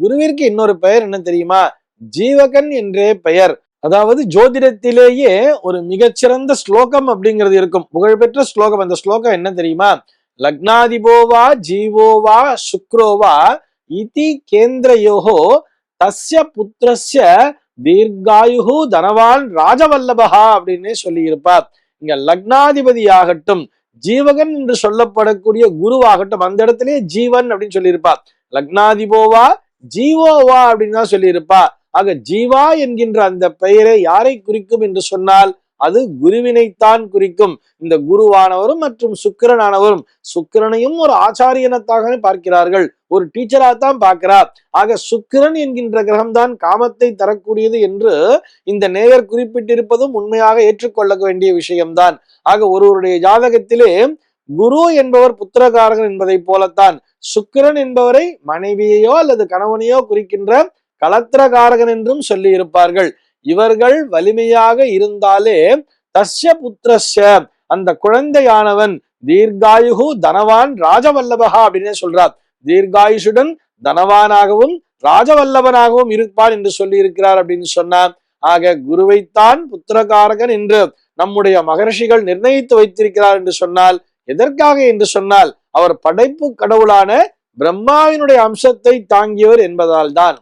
குருவிற்கு இன்னொரு பெயர் என்ன தெரியுமா? ஜீவகன் என்றே பெயர். அதாவது ஜோதிடத்திலேயே ஒரு மிகச்சிறந்த ஸ்லோகம் அப்படிங்கிறது இருக்கும். புகழ்பெற்ற ஸ்லோகம். அந்த ஸ்லோகம் என்ன தெரியுமா? லக்னாதிபோவா ஜீவோவா சுக்ரோவா இதி கேந்திரயோகோ தஸ்ய புத்திரஸ்ய தீர்காயுகு தனவான் ராஜவல்லபகா அப்படின்னு சொல்லியிருப்பார். இங்க லக்னாதிபதியாகட்டும் ஜீவகன் என்று சொல்லப்படக்கூடிய குருவாகட்டும் அந்த இடத்திலே ஜீவன் அப்படின்னு சொல்லியிருப்பார். லக்னாதிபோவா ஜீவோவா அப்படின்னு தான் சொல்லியிருப்பா. ஆக ஜீவா என்கின்ற அந்த பெயரை யாரை குறிக்கும் என்று சொன்னால் அது குருவினைத்தான் குறிக்கும். இந்த குருவானவரும் மற்றும் சுக்கிரனானவரும் சுக்கிரனையும் ஒரு ஆச்சாரியனத்தாகவே பார்க்கிறார்கள். ஒரு டீச்சரா தான் பார்க்கிறார். ஆக சுக்கிரன் என்கின்ற கிரகம்தான் காமத்தை தரக்கூடியது என்று இந்த நேயர் குறிப்பிட்டிருப்பதும் உண்மையாக ஏற்றுக்கொள்ள வேண்டிய விஷயம்தான். ஆக ஒருவருடைய ஜாதகத்திலே குரு என்பவர் புத்திரகாரகன் என்பதை போலத்தான் சுக்கிரன் என்பவரை மனைவியையோ அல்லது கணவனையோ குறிக்கின்ற கலத்திரகாரகன் என்றும் சொல்லி இருப்பார்கள் இவர்கள் வலிமையாக இருந்தாலே தஸ்ய புத்திரஸ்ய அந்த குழந்தையானவன் தீர்காயுகு தனவான் ராஜவல்லபகா அப்படின்னே சொல்றார். தீர்காயுஷுடன் தனவானாகவும் ராஜவல்லபனாகவும் இருப்பான் என்று சொல்லி இருக்கிறார் அப்படின்னு சொன்னார். ஆக குருவைத்தான் புத்திரகாரகன் என்று நம்முடைய மகர்ஷிகள் நிர்ணயித்து வைத்திருக்கிறார் என்று சொன்னால் எதற்காக என்று சொன்னால் அவர் படைப்பு கடவுளான பிரம்மாவினுடைய அம்சத்தை தாங்கியவர் என்பதால் தான்